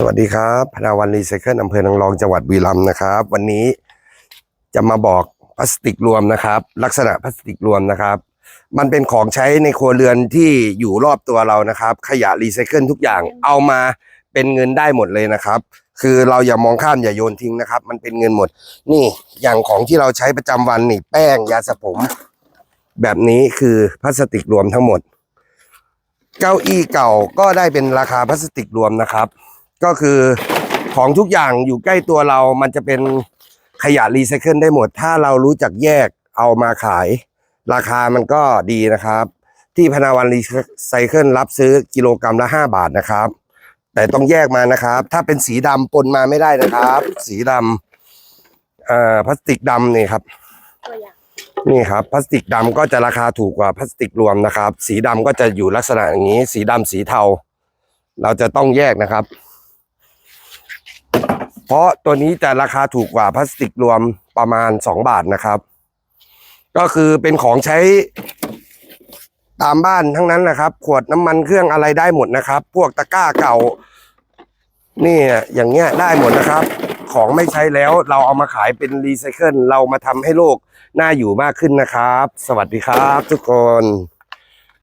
สวัสดีครับพนาวันรีไซเคิลอำเภอนางรองจังหวัดบุรีรัมย์นะครับ วันนี้จะมาบอกพลาสติกรวมนะครับ ลักษณะพลาสติกรวมนะครับ มันเป็นของใช้ในครัวเรือนที่อยู่รอบตัวเรานะครับ ขยะรีไซเคิลทุกอย่างเอามาเป็นเงินได้หมดเลยนะครับ คือเราอย่ามองข้ามอย่าโยนทิ้งนะครับ มันเป็นเงินหมด นี่อย่างของที่เราใช้ประจำวันนี่แป้งยาสระผม แบบนี้คือพลาสติกรวมทั้งหมด เก้าอี้เก่าก็ได้เป็นราคาพลาสติกรวมนะครับ ก็คือของทุกอย่างอยู่ใกล้ตัวเรา มันจะเป็นขยะรีไซเคิลได้หมด ถ้าเรารู้จักแยกเอามาขาย ราคามันก็ดีนะครับ ที่พนาวันรีไซเคิลรับซื้อกิโลกรรัมละ 5 บาทนะครับ แต่ต้องแยกมานะครับ ถ้าเป็นสีดำปนมาไม่ได้นะครับ สีดำเอ่อพลาสติกดำนี่ครับตัวอย่างนี่ครับพลาสติกดำก็จะราคาถูกกว่าพลาสติกรวมนะครับ สีดำก็จะอยู่ลักษณะอย่างนี้ สีดำสีเทา เราจะต้องแยกนะครับ เพราะตัวนี้จะราคาถูกกว่าพลาสติกรวมประมาณสองบาทนะครับ ก็คือเป็นของใช้ตามบ้านทั้งนั้นนะครับ ขวดน้ำมันเครื่องอะไรได้หมดนะครับ พวกตะกร้าเก่า นี่อย่างเงี้ยได้หมดนะครับ ของไม่ใช้แล้วเราเอามาขายเป็นรีไซเคิลเรามาทำให้โลกน่าอยู่มากขึ้นนะครับ สวัสดีครับ ทุกคน